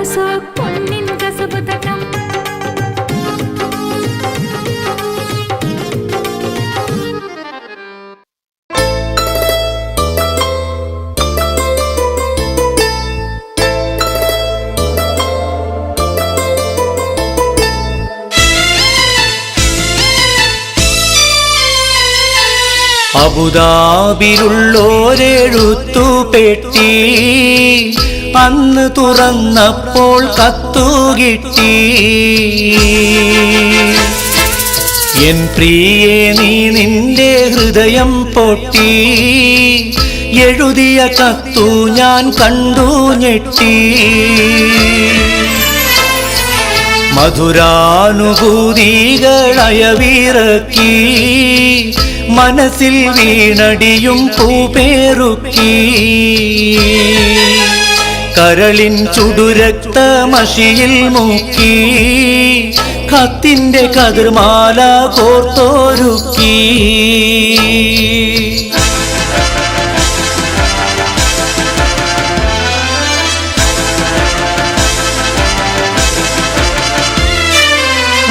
കാസോ പൊന്നിൻ Khasab തട്ടം അബുദാബിലുള്ളോരെഴുത്തു പെട്ടി അന്ന് തുറന്നപ്പോൾ കത്തുകിട്ടി എൻ പ്രിയേ നീ നിന്റെ ഹൃദയം പൊട്ടി. എഴുതിയ കത്തു ഞാൻ കണ്ടു ഞെട്ടി. മധുരാനുഭൂതികളയവിറക്കി മനസ്സിൽ വീണടിയും പൂപേറുക്കി. കരളിൻ ചുടുരക്തമഷിയിൽ മുക്കി കത്തിന്റെ കതിർമാല കോർത്തോരുക്കി.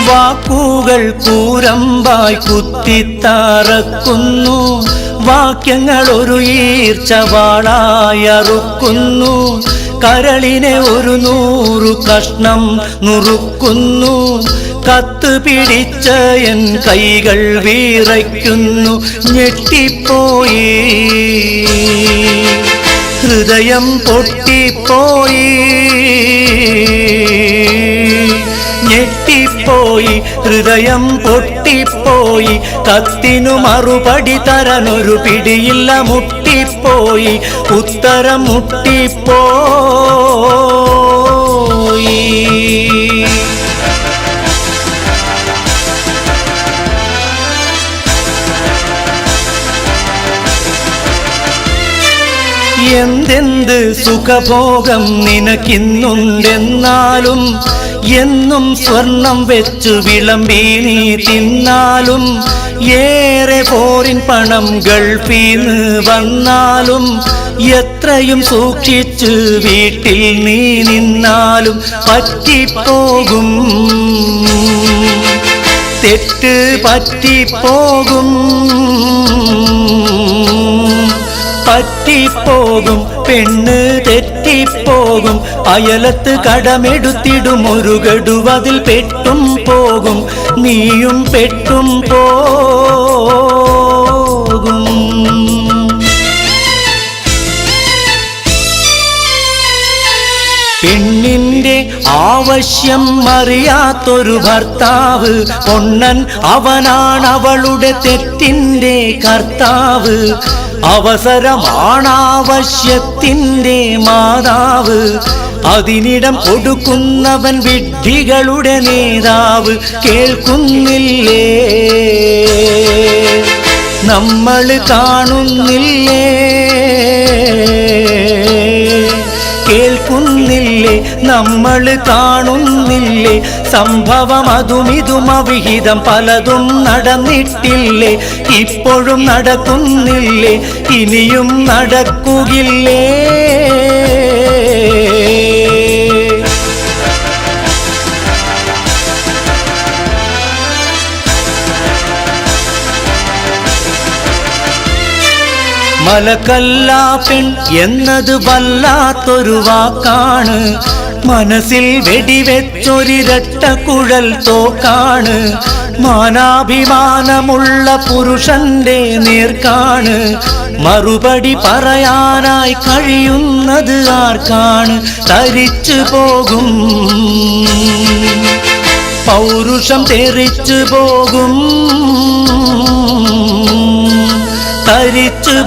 വാക്കുകൾ കൂരമ്പായി കുത്തിത്താറക്കുന്നു വാക്യങ്ങൾ ഒരു ഈർച്ചവാളായി അറുക്കുന്നു കരളിനെ ഒരു നൂറു കഷ്ണം നുറുക്കുന്നു. കത്ത് പിടിച്ച എൻ കൈകൾ വീറയ്ക്കുന്നു. ഞെട്ടിപ്പോയി. ഹൃദയം പൊട്ടിപ്പോയി. ഞെട്ടിപ്പോയി ഹൃദയം പൊട്ടിപ്പോയി കത്തിനു മറുപടി തരനൊരു പിടിയില്ല മുട്ടിപ്പോയി ഉത്തരം മുട്ടിപ്പോയി. എന്തെന്ത് സുഖഭോഗം നിനക്കിന്നുണ്ടെന്നാലും എന്നും സ്വർണം വെച്ചു വിളമ്പി നീ തിന്നാലും ഏറെ പോരിൻ പണം ഗൾഫീന്ന് വന്നാലും എത്രയും സൂക്ഷിച്ച് വീട്ടിൽ നീ നിന്നാലും പറ്റിപ്പോകും. തെറ്റ് പറ്റിപ്പോകും. പറ്റിപ്പോകും പെണ്ണ് തെറ്റിപ്പോകും അയലത്ത് കടമെടുത്തിടും ഒരു ഗഡുവതിൽ പെട്ടും പോകും നീയും പെട്ടും പോകും. പെണ്ണിന്റെ ആവശ്യം അറിയാത്തൊരു ഭർത്താവ് പൊണ്ണൻ അവനാണ് അവളുടെ തെറ്റിന്റെ കർത്താവ്. അവസരമാണാവശ്യത്തിന്റെ മാതാവ്. അതിനിടം കൊടുക്കുന്നവൻ വിഡ്ഢികളുടെ നേതാവ്. കേൾക്കുന്നില്ലേ? നമ്മൾ കാണുന്നില്ലേ? കേൾക്കുന്നില്ലേ നമ്മൾ കാണുന്നില്ലേ? സംഭവം അതും ഇതും അവിഹിതം പലതും നടന്നിട്ടില്ലേ? ഇപ്പോഴും നടക്കുന്നില്ലേ? ഇനിയും നടക്കുകില്ലേ? മലക്കല്ല പെൺ എന്നത് വല്ലാത്തൊരു വാക്കാണ്. മനസ്സിൽ വെടിവെച്ചൊരിരട്ട കുഴൽ തോക്കാണ്. മാനാഭിമാനമുള്ള പുരുഷന്റെ നേർക്കാണ്. മറുപടി പറയാനായി കഴിയുന്നത് ആർക്കാണ്? തരിച്ചു പോകും. പൗരുഷം തെറിച്ചു പോകും.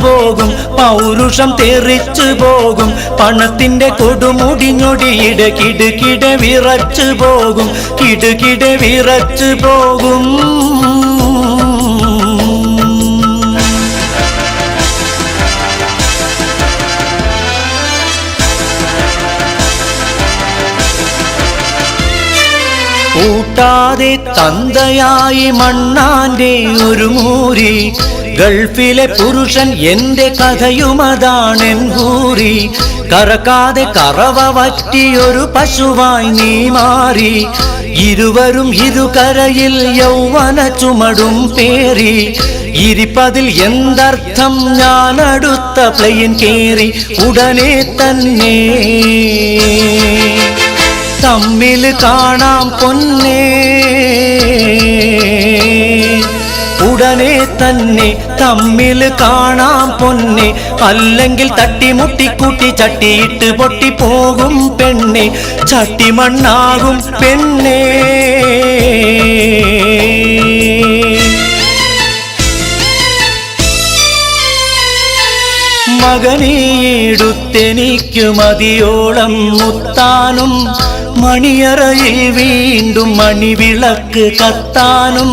പോകും പൗരുഷം തെറിച്ചു പോകും പണത്തിന്റെ കൊടുമുടിഞ്ഞൊടിയിട കിടുകിട വിറച്ചു പോകും കിടുകിട വിറച്ചു പോകും. കൂട്ടാതെ തന്തയായി മണ്ണാന്റെ ഒരു മൂരി ഗൾഫിലെ പുരുഷൻ എന്റെ കഥയുമതാണെൻ ഹൂറി കറക്കാതെ കറവ വറ്റിയൊരു പശുവായി നീ മാറി ഇരുവരും ഇരുകരയിൽ യൗവന ചുമടും പേറി ഇരിപ്പതിൽ എന്തർത്ഥം ഞാൻ അടുത്ത പ്ലെയിൻ കേറി ഉടനെ തന്നെ തമ്മിൽ കാണാം പൊന്നേ ഉടനെ തന്നെ തമ്മിൽ കാണാം പൊന്നെ അല്ലെങ്കിൽ തട്ടിമുട്ടിക്കൂട്ടി ചട്ടിയിട്ട് പൊട്ടിപ്പോകും പെണ്ണെ ചട്ടിമണ്ണാകും പെണ്ണേ മകനീടുത്തെനിക്കു മതിയോളം മുത്താനും മണിയറയിൽ വീണ്ടും മണിവിളക്ക് കത്താനും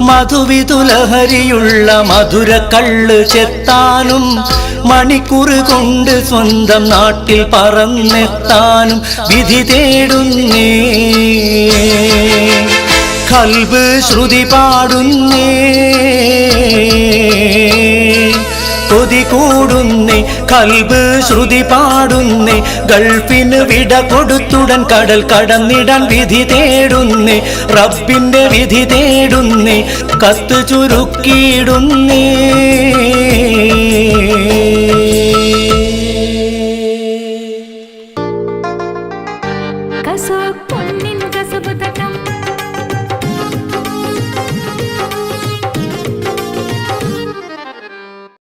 മധുവിതുലഹരിയുള്ള മധുര കള്ള് ചെത്താനും മണിക്കുറ് കൊണ്ട് സ്വന്തം നാട്ടിൽ പറന്നെത്താനും വിധി തേടുന്നേ. കൽബ് ശ്രുതി പാടുന്നേ. കൊതി കൂടുന്നേ. കൽബ് ശ്രുതി പാടുന്നേ ഗൾഫിന് വിട കൊടുത്തുടൻ കടൽ കടന്നിടാൻ വിധി തേടുന്നേ റബ്ബിന്റെ വിധി തേടുന്നേ കത്ത് ചുരുക്കിയിടുന്നേ.